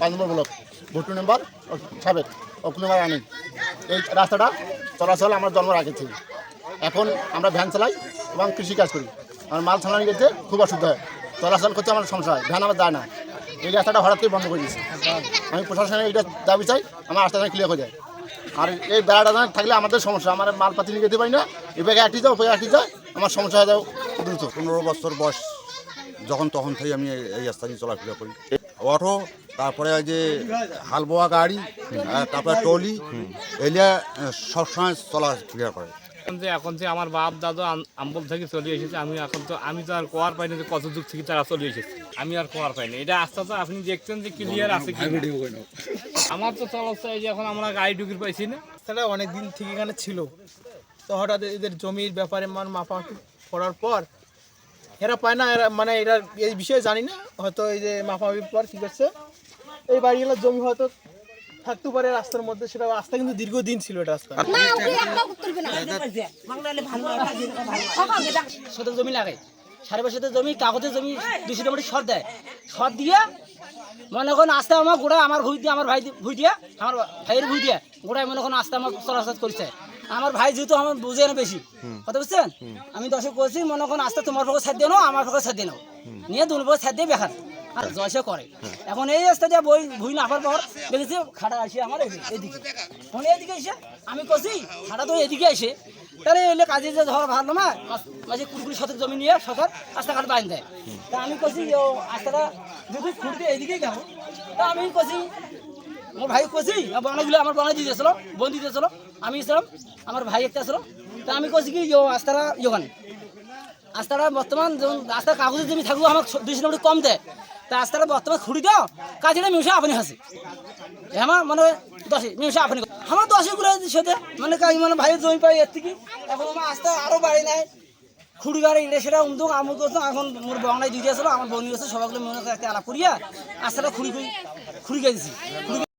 বাড়ি নম্বর block. Bhuttu number সাবেক আনি এই রাস্তাটা চলাচল আমার জন্মের আগে থেকে এখন আমরা ভ্যান চালাই এবং কৃষি কাজ করি। আমার মাল ছাড়ানি গেছে খুব অসুবিধা হয়। চলাচল করতে আমার সমস্যা হয়। ভ্যান আমার যায় না। এই রাস্তাটা হঠাৎ বন্ধ করে দিয়েছে। আমি প্রশাসনের এইটা দাবি চাই, আমার রাস্তাটা ক্লিয়ার হয়ে যায়। আর এই বেড়াটা থাকলে আমাদের সমস্যা। আমার মালপাতি নিয়ে যেতে পারি না। এই ব্যাগে একটি যায় ওই একটি যায় আমার সমস্যা হয়ে যাও দ্রুত। পনেরো বছর বয়স যখন তখন থেকে আমি এই- রাস্তা দিয়ে চলাফেরা করি। অটো তারপরে ওই যে হালবোয়া গাড়ি তারপরে টলি এলিয়া সবসময় চলাফেরা করে। এখন যে এখন যে আমার বাপ দাদা আম- আমবল থেকে চলে এসেছে আমি এখন তো আমি তো আর কোয়ার পাইনি যে কত যুগ থেকে তারা চলে এসেছে। আমি আর কোয়ার পাইনি। এটা আস্তে আস্তে আপনি দেখছেন যে ক্লিয়ার আছে কি আমার তো চলাচ্ছে এই যে এখন আমরা গাড়ি ঢুকির পাইছি না। তারা অনেক দিন থেকে এখানে ছিল। তো হঠাৎ এদের জমির ব্যাপারে মান মাপামাপি করার পর এরা পায় না এরা মানে এরা এই বিষয়ে জানি না হয়তো এই যে মাপামাপির পর কী করছে এই বাড়িগুলোর জমি হয়তো থাকতে পারে রাস্তার মধ্যে সেটা রাস্তা কিন্তু দীর্ঘদিন ছিল এটা রাস্তা। শতক জমি লাগে। সাড়ে পাঁচ শতক জমি কাগজের জমি দুশো টাকা শর্ট দেয়। শর্ট দিয়ে মনে করেন আস্তে আমার গোড়া আমার ভুই দিয়ে আমার ভাই ভুই দিয়ে আমার ভাইয়ের ভুই দিয়ে গোড়ায় মনে করেন আস্তে আমার চলাচল করছে। আমার ভাই যেহেতু আমার বুঝে না বেশি। কথা বুঝছেন? আমি দশে করছি মনে করেন আস্তে তোমার পক্ষে ছাড় দিয়ে নাও আমার পক্ষে ছাড় দিয়ে নাও নিয়ে দুল পক্ষে ছাড় দিয়ে বেকার। আর জয়সে করে। এখন এই রাস্তা দিয়ে বই ভুই নাফার পর দেখেছি খাড়া আসি আমার এদিকে। এখন এদিকে এসে আমি করছি খাড়া তো এদিকে এসে তাহলে এলে কাজে যে ধর ভালো না মাঝে কুড়ি কুড়ি শতক জমি নিয়ে সরকার রাস্তাঘাট বাইন দেয় তা আমি করছি যে রাস্তাটা যদি খুঁড়তে এদিকেই গেল তা আমি করছি আমার ভাই করছি বাংলাগুলো আমার বাংলা দিয়ে দিয়েছিল বোন দিয়ে দিয়েছিল আমি ছিলাম আমার ভাই একটা ছিল। তা আমি করছি কি রাস্তাটা ইয়োখানে রাস্তাটা বর্তমান যেমন রাস্তার কাগজের জমি থাকলেও আমার দুইশো কিলোমিটার কম দেয়। তা রাস্তাটা বর্তমান খুঁড়ি দাও কাজটা মিশে আপনি হাসি আমার মানে দশে মিশে আপনি আমার দশে গুলো সাথে মানে কাজ মানে ভাইয়ের জমি পাই, এর থেকে। এখন আমার আস্তে আরও বাড়ি নাই। খুঁড়ি গাড়ি এটা সেটা উমদুক, আমুক এখন মোর বাংলায় দিয়ে দিয়েছিল আমার বন্ধু আছে সবাইগুলো মনে করে আলাপ করিয়া রাস্তাটা খুঁড়ি খুঁড়ি খুঁড়ি গেছি খুঁড়ি